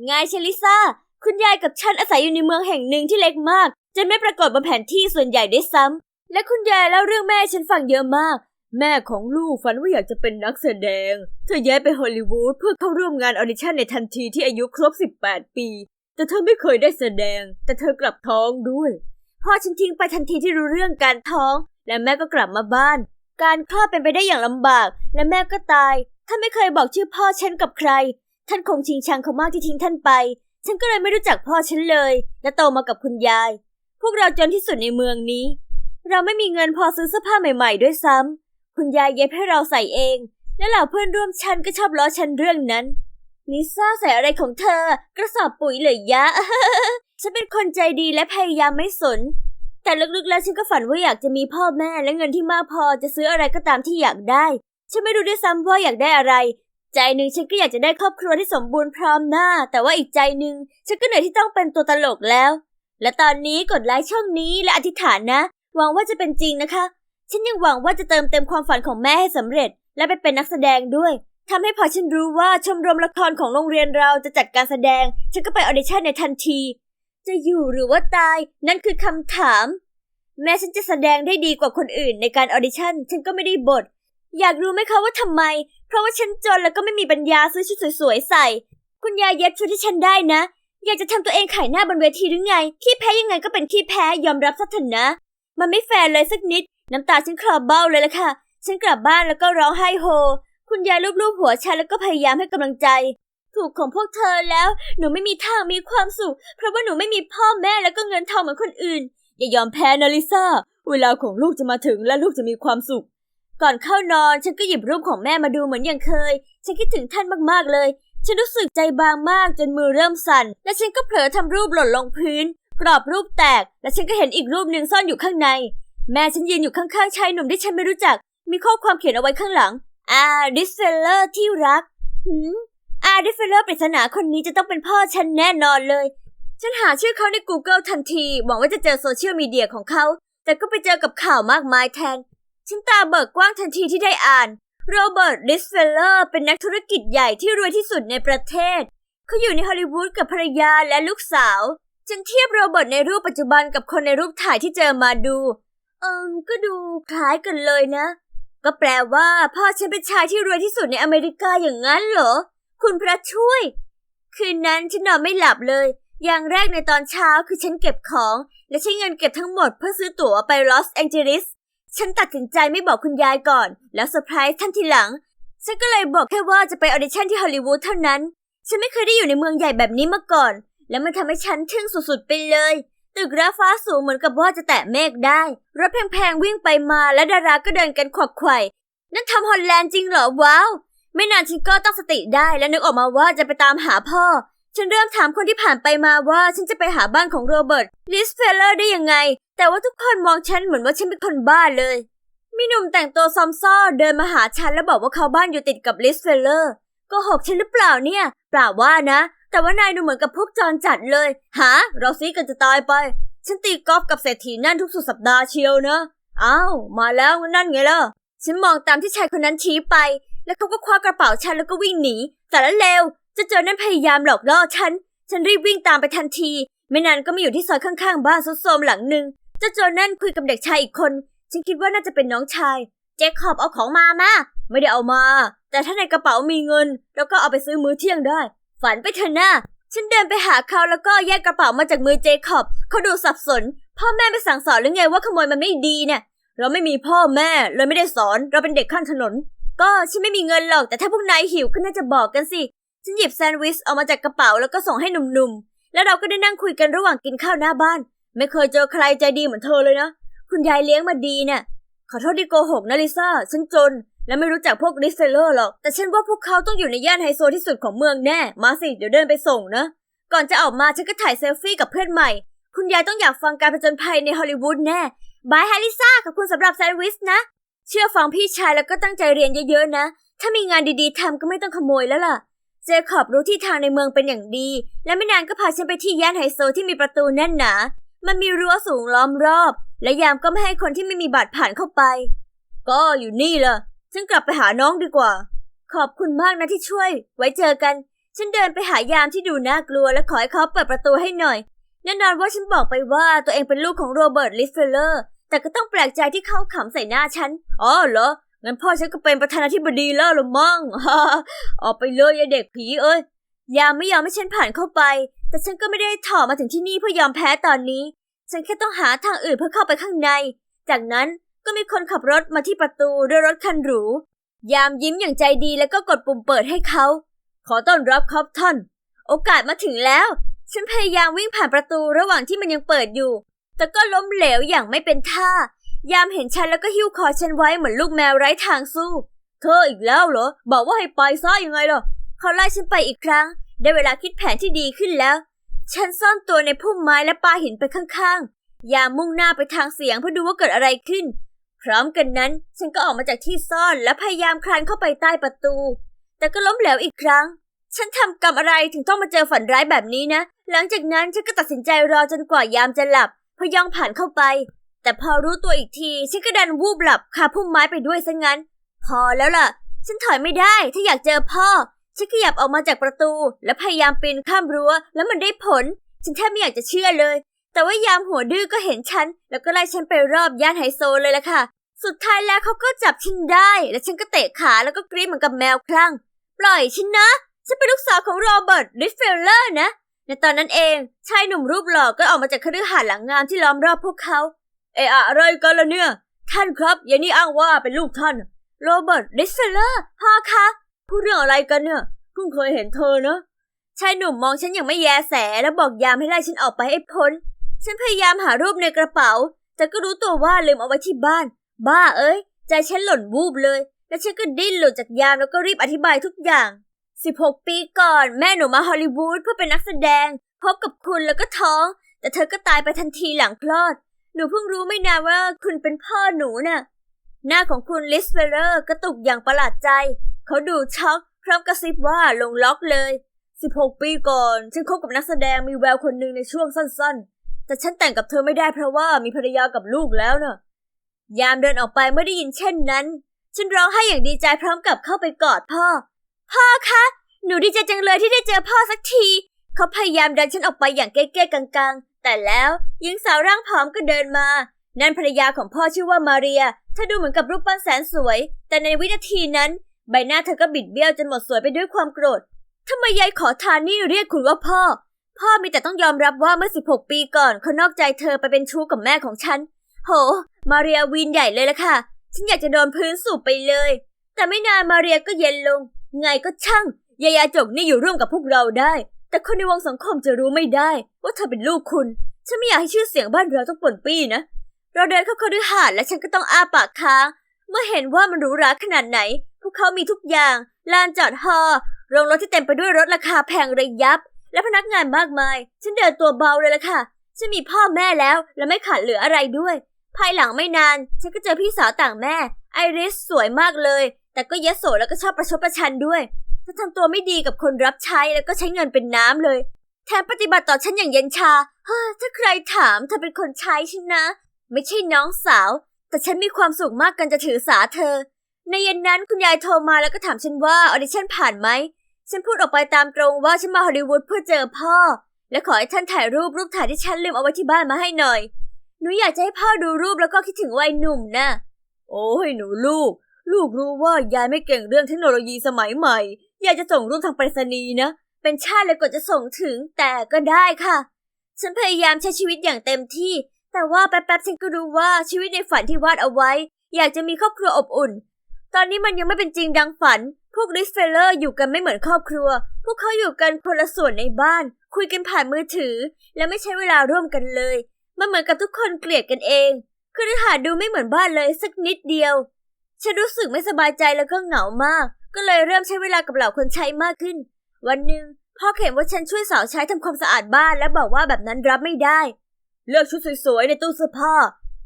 ไงเชลิซ่า คุณยายกับฉันอาศัยอยู่ในเมืองแห่งหนึ่งที่เล็กมากจนไม่ปรากฏบนแผนที่ส่วนใหญ่ได้ซ้ำและคุณยายเล่าเรื่องแม่ฉันฟังเยอะมาก แม่ของลูกฝันว่าอยากจะเป็นนักแสดง เธอย้ายไปฮอลลีวูดเพื่อเข้าร่วมงานออดิชั่นในทันทีที่อายุครบ 18 ปี แต่เธอไม่เคยได้แสดง แต่เธอกลับท้องด้วย พ่อฉันทิ้งไปทันทีที่รู้เรื่องการท้อง และแม่ก็กลับมาบ้าน การคลอดเป็นไปได้อย่างลำบาก และแม่ก็ตายท่านไม่เคยบอกชื่อพ่อฉันกับใคร ท่านคงชิงชังเขามากที่ทิ้งท่านไป ฉันก็เลยไม่รู้จักพ่อฉันเลย และโตมากับคุณยาย พวกเราจนที่สุดในเมืองนี้ เราไม่มีเงินพอซื้อเสื้อผ้าใหม่ ๆ ด้วยซ้ำคุณยายเย็บให้เราใส่เอง และเหล่าเพื่อนร่วมชั้นก็ชอบล้อฉันเรื่องนั้นลิซ่าใส่อะไรของเธอ กระสอบปุ๋ยเหลยยะ ฉันเป็นคนใจดีและพยายามไม่สน แต่ลึกๆแล้วฉันก็ฝันว่าอยากจะมีพ่อแม่และเงินที่มากพอจะซื้ออะไรก็ตามที่อยากได้ ฉันไม่รู้ด้วยซ้ำว่าอยากได้อะไร ใจหนึ่งฉันก็อยากจะได้ครอบครัวที่สมบูรณ์พร้อมหน้า แต่ว่าอีกใจหนึ่งฉันก็เหนื่อยที่ต้องเป็นตัวตลกแล้ว และตอนนี้กดไลค์ช่องนี้และอธิษฐานนะ หวังว่าจะเป็นจริงนะคะ ฉันยังหวังว่าจะเติมเต็มความฝันของแม่ให้สำเร็จ และไปเป็นนักแสดงด้วยทำให้พอฉันรู้ว่าชมรมละครของโรงเรียนเราจะจัดการแสดง ฉันก็ไปออดิชั่นในทันที จะอยู่หรือว่าตาย นั่นคือคำถาม แม้ฉันจะแสดงได้ดีกว่าคนอื่นในการออดิชั่น ฉันก็ไม่ได้บท อยากรู้ไหมคะว่าทำไม เพราะว่าฉันจนแล้วก็ไม่มีปัญญาซื้อชุดสวยๆใส่ คุณยายเย็บชุดที่ฉันได้นะ อยากจะทำตัวเองขายหน้าบนเวทีหรือไง ขี้แพ้ยังไงก็เป็นขี้แพ้ยอมรับซะเถอะนะ มันไม่แฟร์เลยสักนิด น้ำตาฉันคลอเบ้าเลยละค่ะ ฉันกลับบ้านแล้วก็ร้องไห้โฮ คุณยายลูบๆหัวฉันแล้วก็พยายามให้กำลังใจ ถูกของพวกเธอแล้ว หนูไม่มีทางมีความสุข เพราะว่าหนูไม่มีพ่อแม่แล้วก็เงินทองเหมือนคนอื่น อย่ายอมแพ้นะลิซ่า เวลาของลูกจะมาถึงและลูกจะมีความสุข ก่อนเข้านอนฉันก็หยิบรูปของแม่มาดูเหมือนอย่างเคย ฉันคิดถึงท่านมากๆเลย ฉันรู้สึกใจบางมากจนมือเริ่มสั่น และฉันก็เผลอทำรูปหล่นลงพื้น กรอบรูปแตก และฉันก็เห็นอีกรูปหนึ่งซ่อนอยู่ข้างใน แม่ฉันยืนอยู่ข้างๆชายหนุ่มที่ฉันไม่รู้จัก มีข้อความเขียนเอาไว้ข้างหลังอาดิสเฟลเลอร์ที่รักหืมอาดิสเฟลเลอร์ปริศนาคนนี้จะต้องเป็นพ่อฉันแน่นอนเลย ฉันหาชื่อเขาใน Google ทันทีหวังว่าจะเจอโซเชียลมีเดียของเขา แต่ก็ไปเจอกับข่าวมากมายแทน ฉันตาเบิกกว้างทันทีที่ได้อ่าน โรเบิร์ตดิสเฟลเลอร์เป็นนักธุรกิจใหญ่ที่รวยที่สุดในประเทศ เขาอยู่ในฮอลลีวูดกับภรรยาและลูกสาวฉันเทียบโรเบิร์ตในรูปปัจจุบันกับคนในรูปถ่ายที่เจอมาดู เอิมก็ดูคล้ายกันเลยนะ ก็แปลว่าพ่อฉันเป็นชายที่รวยที่สุดในอเมริกาอย่างนั้นเหรอ คุณพระช่วย คืนนั้นฉันนอนไม่หลับเลย อย่างแรกในตอนเช้าคือฉันเก็บของ และใช้เงินเก็บทั้งหมดเพื่อซื้อตั๋วไปลอสแองเจลิส ฉันตัดสินใจไม่บอกคุณยายก่อน แล้วเซอร์ไพรส์ท่านทีหลัง ฉันก็เลยบอกแค่ว่าจะไปออเดชั่นที่ฮอลลีวูดเท่านั้น ฉันไม่เคยได้อยู่ในเมืองใหญ่แบบนี้มาก่อน และมันทำให้ฉันทึ่งสุดๆไปเลย ตึกระฟ้าสูงเหมือนกับว่าจะแตะเมฆได้ รถแพงๆวิ่งไปมาและดาราก็เดินกันขวักไขว่นั่นทำฮอลแลนด์จริงเหรอว้าว ไม่นานฉันก็ตั้งสติได้และนึกออกมาว่าจะไปตามหาพ่อ ฉันเริ่มถามคนที่ผ่านไปมาว่าฉันจะไปหาบ้านของโรเบิร์ตลิสเฟลเลอร์ได้ยังไง แต่ว่าทุกคนมองฉันเหมือนว่าฉันเป็นคนบ้าเลย มีหนุ่มแต่งตัวซอมซ่อเดินมาหาฉันแล้วบอกว่าเขาบ้านอยู่ติดกับลิสเฟลเลอร์ก็หกฉันหรือเปล่าเนี่ย เปล่าว่านะ แต่ว่านายดูเหมือนกับพวกจรจัดเลย หา เราซีกันจะตายไป ฉันตีกอล์ฟกับเศรษฐีนั่นทุกสุดสัปดาห์เชียวนะ อ้าว มาแล้วนั่นไงล่ะ ฉันมองตามที่ชายคนนั้นชี้ไป แล้วเขาก็คว้ากระเป๋าฉันแล้วก็วิ่งหนี แต่ละเลวจะเจอนั่นพยายามหลอกล่อฉัน ฉันรีบวิ่งตามไปทันที ไม่นานก็มาอยู่ที่ซอยข้างๆ บ้านซุดโทมหลังหนึ่ง จ้าโจนั่นคุยกับเด็กชายอีกคน ฉันคิดว่าน่าจะเป็นน้องชาย เจคอบเอาของมามาไม่ได้เอามา แต่ถ้าในกระเป๋ามีเงิน แล้วก็เอาไปซื้อมื้อเที่ยงได้ ฝันไปเถอะนะฉันเดินไปหาเขาแล้วก็แยกกระเป๋ามาจากมือเจคอบเขาดูสับสน พ่อแม่ไม่สั่งสอนหรือไงว่าขโมยมันไม่ดีเนี่ยเราไม่มีพ่อแม่เลยไม่ได้สอนเราเป็นเด็กข้างถนน ก็ฉันไม่มีเงินหรอกแต่ถ้าพวกนายหิวก็น่าจะบอกกันสิฉันหยิบแซนด์วิชออกมาจากกระเป๋าแล้วก็ส่งให้หนุ่มๆแล้วเราก็ได้นั่งคุยกันระหว่างกินข้าวหน้าบ้าน ไม่เคยเจอใครใจดีเหมือนเธอเลยนะ คุณยายเลี้ยงมาดีเนี่ย ขอโทษที่โกหกนะลิซ่า ฉันจน และไม่รู้จักพวกริสเซลเลอร์หรอก แต่ฉันว่าพวกเขาต้องอยู่ในย่านไฮโซที่สุดของเมืองแน่ มาสิ เดี๋ยวเดินไปส่งนะ ก่อนจะออกมาฉันก็ถ่ายเซลฟี่กับเพื่อนใหม่ คุณยายต้องอยากฟังการผจญภัยในฮอลลีวูดแน่ บายฮาริซ่า ขอบคุณสำหรับแซนด์วิชนะ เชื่อฟังพี่ชายแล้วก็ตั้งใจเรียนเยอะๆนะ ถ้ามีงานดีๆทำก็ไม่ต้องขโมยแล้วล่ะเจคอบรู้ที่ทางในเมืองเป็นอย่างดี และไม่นานก็พาฉันไปที่ย่านไฮโซที่มีประตูแน่นหนา มันมีรั้วสูงล้อมรอบ และยามก็ไม่ให้คนที่ไม่มีบัตรผ่านเข้าไป ก็อยู่นี่ล่ะ ฉันกลับไปหาน้องดีกว่า ขอบคุณมากนะที่ช่วย ไว้เจอกัน ฉันเดินไปหายามที่ดูน่ากลัว และขอให้เขาเปิดประตูให้หน่อย แน่นอนว่าฉันบอกไปว่าตัวเองเป็นลูกของโรเบิร์ตลิสเฟลเลอร์ แต่ก็ต้องแปลกใจที่เขาขำใส่หน้าฉัน อ๋อเหรอ งั้นพ่อฉันก็เป็นประธานาธิบดีแล้วหรือมั้งออกไปเลยยายเด็กผีเอ้ยยามไม่ยอมให้ฉันผ่านเข้าไป แต่ฉันก็ไม่ได้ถอมาถึงที่นี่เพื่อยอมแพ้ตอนนี้ ฉันแค่ต้องหาทางอื่นเพื่อเข้าไปข้างใน จากนั้นก็มีคนขับรถมาที่ประตูด้วยรถคันหรู ยามยิ้มอย่างใจดีแล้วก็กดปุ่มเปิดให้เขา ขอต้อนรับครับท่าน โอกาสมาถึงแล้ว ฉันพยายามวิ่งผ่านประตูระหว่างที่มันยังเปิดอยู่ แต่ก็ล้มเหลวอย่างไม่เป็นท่า ยามเห็นฉันแล้วก็หิ้วคอฉันไว้เหมือนลูกแมวไร้ทางสู้ เธออีกแล้วเหรอ บอกว่าให้ไปซะยังไงล่ะ เขาไล่ฉันไปอีกครั้ง ได้เวลาคิดแผนที่ดีขึ้นแล้ว ฉันซ่อนตัวในพุ่มไม้และปาหินไปข้างๆ ยามมุ่งหน้าไปทางเสียงเพื่อดูว่าเกิดอะไรขึ้น พร้อมกันนั้น ฉันก็ออกมาจากที่ซ่อนและพยายามคลานเข้าไปใต้ประตู แต่ก็ล้มเหลวอีกครั้ง ฉันทำกรรมอะไรถึงต้องมาเจอฝันร้ายแบบนี้นะ หลังจากนั้นฉันก็ตัดสินใจรอจนกว่ายามจะหลับพย่องผ่านเข้าไป แต่พอรู้ตัวอีกทีฉันก็ดันวูบหลับคาพุ่มไม้ไปด้วยซะงั้น พอแล้วล่ะ ฉันถอยไม่ได้ถ้าอยากเจอพ่อ ฉันขยับออกมาจากประตู และพยายามปีนข้ามรั้ว แล้วมันได้ผล ฉันแทบไม่อยากจะเชื่อเลย แต่ว่ายามหัวดื้อก็เห็นฉัน แล้วก็ไล่ฉันไปรอบย่านไฮโซเลยล่ะค่ะ สุดท้ายแล้วเขาก็จับฉันได้ และฉันก็เตะขาแล้วก็กรี๊ดเหมือนกับแมวคลั่ง ปล่อยฉันนะ ฉันเป็นลูกสาวของโรเบิร์ตริสเฟลเลอร์นะ ในตอนนั้นเองชายหนุ่มรูปหล่อก็ออกมาจากคฤหาสน์หลังงามที่ล้อมรอบพวกเขา เอะอะอะไรกันล่ะเนี่ย ท่านครับยานี่อ้างว่าเป็นลูกท่าน โรเบิร์ตริสเฟลเลอร์พ่อคะ พูดเรื่องอะไรกันเนี่ยเพิ่งเคยเห็นเธอนะชายหนุ่มมองฉันอย่างไม่แยแสแล้วบอกยามให้ไล่ฉันออกไปให้พ้น ฉันพยายามหารูปในกระเป๋า แต่ก็รู้ตัวว่าลืมเอาไว้ที่บ้าน บ้าเอ้ย ใจฉันหล่นวูบเลย และฉันก็ดิ้นหลุดจากยามแล้วก็รีบอธิบายทุกอย่าง 16 ปีก่อนแม่หนูมาฮอลลีวูดเพื่อเป็นนักแสดง พบกับคุณแล้วก็ท้อง แต่เธอก็ตายไปทันทีหลังคลอด หนูเพิ่งรู้ไม่นานว่าคุณเป็นพ่อหนูน่ะ หน้าของคุณลิสเฟเรอร์กระตุกอย่างประหลาดใจ เขาดูช็อกพร้อมกระซิบว่าลงล็อกเลย 16 ปีก่อน ฉันคบกับนักแสดงมีแววคนหนึ่งในช่วงสั้นๆ แต่ฉันแต่งกับเธอไม่ได้เพราะว่ามีภรรยากับลูกแล้วเน่ะยามเดินออกไปเมื่อได้ยินเช่นนั้น ฉันร้องไห้อย่างดีใจพร้อมกับเข้าไปกอดพ่อ พ่อคะ หนูดีใจจังเลยที่ได้เจอพ่อสักที เขาพยายามดันฉันออกไปอย่างเก้ๆกังๆ แต่แล้วหญิงสาวร่างผอมก็เดินมา นั่นภรรยาของพ่อชื่อว่ามาเรียเธอดูเหมือนกับรูปปั้นแสนสวย แต่ในวินาทีนั้น ใบหน้าเธอก็บิดเบี้ยวจนหมดสวยไปด้วยความโกรธทำไมยายขอทานนี่เรียกคุณว่าพ่อ พ่อมีแต่ต้องยอมรับว่าเมื่อ 16 ปีก่อนเขานอกใจเธอไปเป็นชู้กับแม่ของฉัน โห มาเรียวีนใหญ่เลยละค่ะ ฉันอยากจะโดนพื้นสูบไปเลย แต่ไม่นานมาเรียก็เย็นลง ไงก็ช่างยายาจกนี่อยู่ร่วมกับพวกเราได้ แต่คนในวงสังคมจะรู้ไม่ได้ ว่าเธอเป็นลูกคุณ ฉันไม่อยากให้ชื่อเสียงบ้านเราต้องป่นปี้นะ เราเดินเข้าคฤหาสน์และฉันก็ต้องอ้าปากค้าง เมื่อเห็นว่ามันรูหราขนาดไหน กเขามีทุกอย่าง ลานจอดฮอโรงรถที่เต็มไปด้วยรถราคาแพงระยับ และพนักงานมากมาย ฉันเดินตัวเบาเลยล่ะค่ะ ฉันมีพ่อแม่แล้วและไม่ขาดเหลืออะไรด้วย ภายหลังไม่นาน ฉันก็เจอพี่สาวต่างแม่ ไอริสสวยมากเลย แต่ก็เยโสแล้วก็ชอบประชดประชันด้วยเธอทำตัวไม่ดีกับคนรับใช้แล้วก็ใช้เงินเป็นน้ำเลยแถมปฏิบัติต่อฉันอย่างเย็นชา เฮ้อถ้าใครถามเธอเป็นคนใช้ฉันนะ ไม่ใช่น้องสาว แต่ฉันมีความสุขมากกันจะถือสาเธอ ในเย็นนั้นคุณยายโทรมาแล้วก็ถามฉันว่าออดิชั่นผ่านไหม ฉันพูดออกไปตามตรงว่าฉันมาฮอลลีวูดเพื่อเจอพ่อ และขอให้ท่านถ่ายรูปรูปถ่ายที่ฉันลืมเอาไว้ที่บ้านมาให้หน่อย หนูอยากจะให้พ่อดูรูปแล้วก็คิดถึงวัยหนุ่มนะ โอ้ยหนูลูก ลูกรู้ว่ายายไม่เก่งเรื่องเทคโนโลยีสมัยใหม่ยายจะส่งรูปทางไปรษณีย์นะ เป็นชาติเลยกว่าจะส่งถึงแต่ก็ได้ค่ะ ฉันพยายามใช้ชีวิตอย่างเต็มที่ แต่ว่าแป๊บๆฉันก็รู้ว่าชีวิตในฝันที่วาดเอาไว้ อยากจะมีครอบครัวอบอุ่น ตอนนี้มันยังไม่เป็นจริงดังฝัน พวกริสเฟลเลอร์อยู่กันไม่เหมือนครอบครัว พวกเขาอยู่กันคนละส่วนในบ้าน คุยกันผ่านมือถือ และไม่ใช้เวลาร่วมกันเลย มันเหมือนกับทุกคนเกลียดกันเองคือหาดูไม่เหมือนบ้านเลยสักนิดเดียว ฉันรู้สึกไม่สบายใจแล้วก็เหงามาก ก็เลยเริ่มใช้เวลากับเหล่าคนใช้มากขึ้น วันหนึ่งพ่อเห็นว่าฉันช่วยสาวใช้ทำความสะอาดบ้านและบอกว่าแบบนั้นรับไม่ได้ เลือกชุดสวยๆในตู้เสื้อผ้า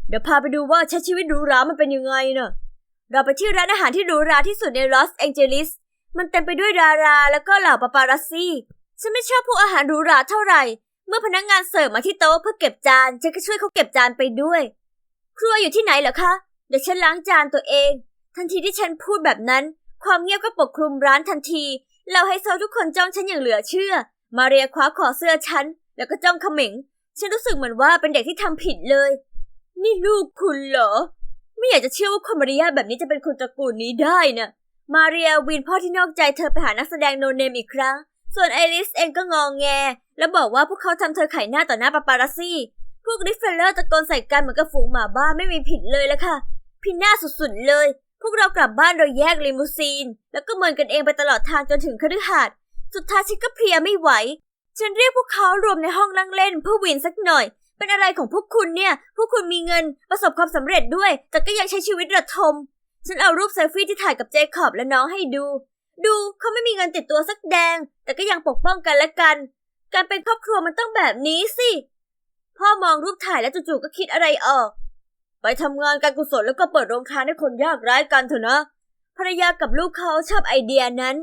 เดี๋ยวพาไปดูว่าใช้ชีวิตหรูหรามันเป็นยังไงเน่ะ เราไปที่ร้านอาหารที่หรูหราที่สุดในลอสแองเจลิส มันเต็มไปด้วยดาราแล้วก็เหล่าปาปารัสซี่ ฉันไม่ชอบพวกอาหารหรูหราเท่าไหร่ เมื่อพนักงานเสิร์ฟมาที่โต๊ะเพื่อเก็บจาน ฉันก็ช่วยเขาเก็บจานไปด้วย ครัวอยู่ที่ไหนเหรอคะ เดี๋ยวฉันล้างจานตัวเอง ทันทีที่ฉันพูดแบบนั้น ความเงียบก็ปกคลุมร้านทันที เราให้โซทุกคนจ้องฉันอย่างเหลือเชื่อ มาเรียคว้าคอเสื้อฉัน แล้วก็จ้องเขม็ง ฉันรู้สึกเหมือนว่าเป็นเด็กที่ทำผิดเลย นี่ลูกคุณเหรอ ไม่อยากจะเชื่อว่าคนมารยาแบบนี้จะเป็นคนตระกูลนี้ได้นะมาเรียวินพ่อที่นอกใจเธอไปหานักแสดงโนเนมอีกครั้ง ส่วนไอริสเองก็งองแง แล้วบอกว่าพวกเขาทำเธอไข่หน้าต่อหน้าปาปารัสซี่ พวกริฟเฟลเลอร์ตะโกนใส่กันเหมือนกับฝูงหมาบ้าไม่มีผิดเลยละค่ะ พินาศสุดๆเลย พวกเรากลับบ้านโดยแยกลิมูซีน แล้วก็เมินกันเองไปตลอดทางจนถึงคฤหาสน์สุดท้ายฉันก็เพลียไม่ไหว ฉันเรียกพวกเขารวมในห้องนั่งเล่นเพื่อวินสักหน่อย เป็นอะไรของพวกคุณเนี่ย พวกคุณมีเงินประสบความสำเร็จด้วย แต่ก็ยังใช้ชีวิตระทม ฉันเอารูปเซลฟี่ที่ถ่ายกับเจคอบและน้องให้ดู ดูเขาไม่มีเงินติดตัวสักแดง แต่ก็ยังปกป้องกันและกัน การเป็นครอบครัวมันต้องแบบนี้สิ พ่อมองรูปถ่ายแล้วจู่ๆก็คิดอะไรออก ไปทำงานการกุศลแล้วก็เปิดโรงทานให้คนยากไร้กันเถอะนะ ภรรยากับลูกเขาชอบไอเดียนั้น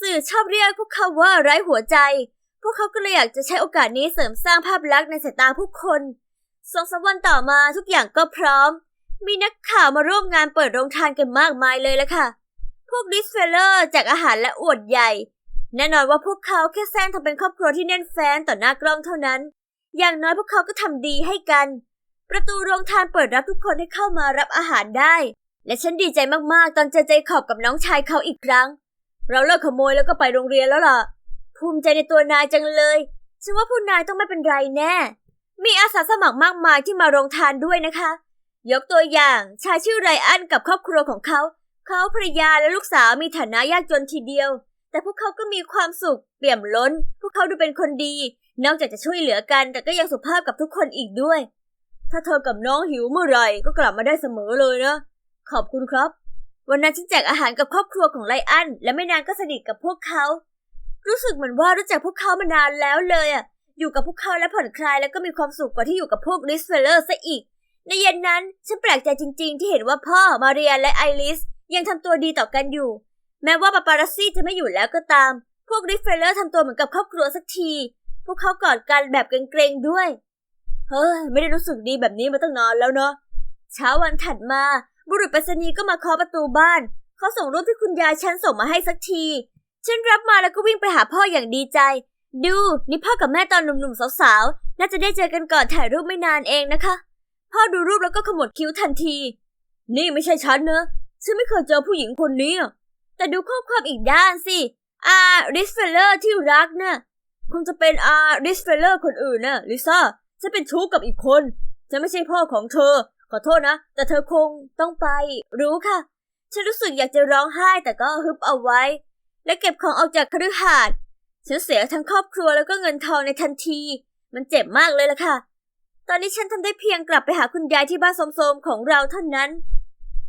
สื่อชอบเรียกพวกเขาว่าไร้หัวใจ พวกเขาก็เลยอยากจะใช้โอกาสนี้เสริมสร้างภาพลักษณ์ในสายตาผู้คนสองสามวันต่อมาทุกอย่างก็พร้อม มีนักข่าวมาร่วมงานเปิดโรงทานกันมากมายเลยละค่ะ พวกดิสเฟลเลอร์จากอาหารและอวดใหญ่ แน่นอนว่าพวกเขาแค่แซงทำเป็นครอบครัวที่แน่นแฟ้นต่อหน้ากล้องเท่านั้น อย่างน้อยพวกเขาก็ทำดีให้กัน ประตูโรงทานเปิดรับทุกคนให้เข้ามารับอาหารได้ และฉันดีใจมากๆ ตอนเจอเจคอบกับน้องชายเขาอีกครั้ง เราเลิกขโมยแล้วก็ไปโรงเรียนแล้วล่ะ ภูมิใจในตัวนายจังเลย ฉันว่าผู้นายต้องไม่เป็นไรแน่ มีอาสาสมัครมากมายที่มาโรงทานด้วยนะคะ ยกตัวอย่างชายชื่อไรอันกับครอบครัวของเขา เขาภรรยาและลูกสาวมีฐานะยากจนทีเดียว แต่พวกเขาก็มีความสุขเปี่ยมล้น พวกเขาดูเป็นคนดี นอกจากจะช่วยเหลือกัน แต่ก็ยังสุภาพกับทุกคนอีกด้วย ถ้าเธอกับน้องหิวเมื่อไหร่ก็กลับมาได้เสมอเลยนะ ขอบคุณครับวันนั้นฉันแจกอาหารกับครอบครัวของไลอันและไม่นานก็สนิทกับพวกเขา รู้สึกเหมือนว่ารู้จักพวกเขามานานแล้วเลยอะอยู่กับพวกเขาและผ่อนคลายแล้วก็มีความสุขกว่าที่อยู่กับพวกริสเฟลเลอร์ซะอีก ในเย็นนั้นฉันแปลกใจจริง ๆ ที่เห็นว่าพ่อมาเรียและไอริสยังทำตัวดีต่อกันอยู่ แม้ว่าปาปารัสซี่จะไม่อยู่แล้วก็ตาม พวกริสเฟลเลอร์ทำตัวเหมือนกับครอบครัวสักที พวกเขากอดกันแบบเกรงๆด้วย เฮ้ยไม่ได้รู้สึกดีแบบนี้มาตั้งนานแล้วเนาะเช้าวันถัดมา บุรุษไปรษณีย์ก็มาเคาะประตูบ้านเขาส่งรูปที่คุณยายฉันส่งมาให้สักที ฉันรับมาแล้วก็วิ่งไปหาพ่ออย่างดีใจ ดูนี่พ่อกับแม่ตอนหนุ่มๆสาวๆ น่าจะได้เจอกันก่อนถ่ายรูปไม่นานเองนะคะ พ่อดูรูปแล้วก็ขมวดคิ้วทันที นี่ไม่ใช่ฉันนะ ฉันไม่เคยเจอผู้หญิงคนนี้ แต่ดูข้อความอีกด้านสิอาริสเฟลเลอร์ที่รักเนะ่ะคงจะเป็นอาริสเฟลเลอร์คนอื่นน่ะลิซ่าฉันเป็นชู้กับอีกคนฉันไม่ใช่พ่อของเธอ ขอโทษนะ แต่เธอคงต้องไป รู้ค่ะ ฉันรู้สึกอยากจะร้องไห้แต่ก็ฮึบเอาไว้ และเก็บของออกจากคฤหาสน์ฉันเสียทั้งครอบครัวแล้วก็เงินทองในทันที มันเจ็บมากเลยล่ะค่ะ ตอนนี้ฉันทำได้เพียงกลับไปหาคุณยายที่บ้านโสมๆของเราเท่านั้น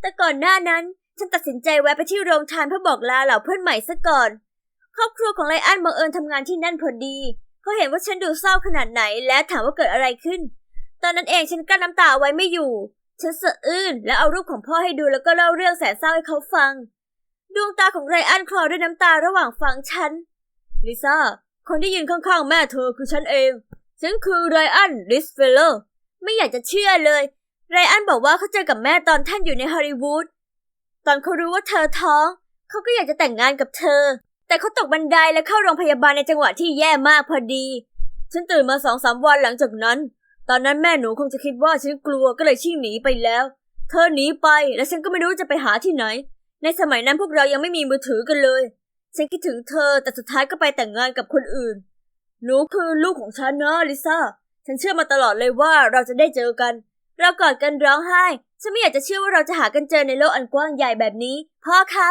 แต่ก่อนหน้านั้นฉันตัดสินใจแวะไปที่โรงทานเพื่อบอกลาเหล่าเพื่อนใหม่ซะก่อน ครอบครัวของไลอ้อนบังเอิญทำงานที่นั่นพอดี เขาเห็นว่าฉันดูเศร้าขนาดไหนและถามว่าเกิดอะไรขึ้น ตอนนั้นเองฉันกลั้นน้ำตาเอาไว้ไม่อยู่ ฉันสะอื้นและเอารูปของพ่อให้ดูแล้วก็เล่าเรื่องแสนเศร้าให้เขาฟัง ดวงตาของไรอันคลอด้วยน้ำตาระหว่างฟังฉัน ลิซ่า คนที่ยืนข้างๆ แม่เธอคือฉันเอง ฉันคือไรอันริสเฟลเลอร์ ไม่อยากจะเชื่อเลย ไรอันบอกว่าเขาเจอกับแม่ตอนท่านอยู่ในฮอลลีวูด ตอนเขารู้ว่าเธอท้อง เขาก็อยากจะแต่งงานกับเธอ แต่เขาตกบันไดและเข้าโรงพยาบาลในจังหวะที่แย่มากพอดี ฉันตื่นมาสองสามวันหลังจากนั้น ตอนนั้นแม่หนูคงจะคิดว่าฉันกลัวก็เลยชิ่งหนีไปแล้ว เธอหนีไปและฉันก็ไม่รู้จะไปหาที่ไหน ในสมัยนั้นพวกเรายังไม่มีมือถือกันเลย ฉันคิดถึงเธอแต่สุดท้ายก็ไปแต่งงานกับคนอื่น หนูคือลูกของฉันนะลิซ่า ฉันเชื่อมาตลอดเลยว่าเราจะได้เจอกัน เรากอดกันร้องไห้ ฉันไม่อยากจะเชื่อว่าเราจะหากันเจอในโลกอันกว้างใหญ่แบบนี้ พ่อคะ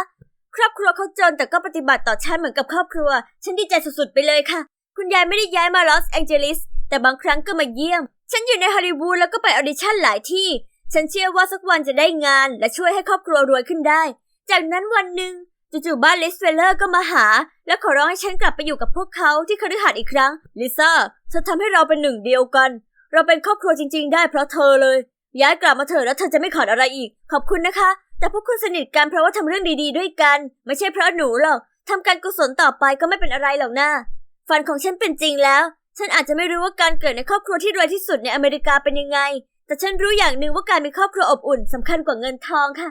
ครอบครัวเขาจนแต่ก็ปฏิบัติต่อฉันเหมือนกับครอบครัว ฉันดีใจสุดๆไปเลยค่ะ คุณยายไม่ได้ย้ายมาลอสแองเจลิส แต่บางครั้งก็มาเยี่ยม ฉันอยู่ในฮอลลีวูดแล้วก็ไปออดิชั่นหลายที่ ฉันเชื่อว่าสักวันจะได้งาน และช่วยให้ครอบครัวรวยขึ้นได้ จากนั้นวันหนึ่งจู่ๆบ้านลิสเฟลเลอร์ก็มาหา และขอร้องให้ฉันกลับไปอยู่กับพวกเขาที่คฤหาสน์อีกครั้ง ลิซ่าเธอทำให้เราเป็นหนึ่งเดียวกัน เราเป็นครอบครัวจริง ๆ ได้เพราะเธอเลย ย้ายกลับมาเถอะแล้วเธอจะไม่ขาดอะไรอีก ขอบคุณนะคะ แต่พวกคุณสนิทกันเพราะว่าทำเรื่องดีๆ ด้วยกัน ไม่ใช่เพราะหนูหรอกทำการกุศลต่อไปก็ไม่เป็นอะไรหรอกนะฝันของฉันเป็นจริงแล้ว ฉันอาจจะไม่รู้ว่าการเกิดในครอบครัวที่รวยที่สุดในอเมริกาเป็นยังไง แต่ฉันรู้อย่างหนึ่งว่าการมีครอบครัวอบอุ่นสำคัญกว่าเงินทองค่ะ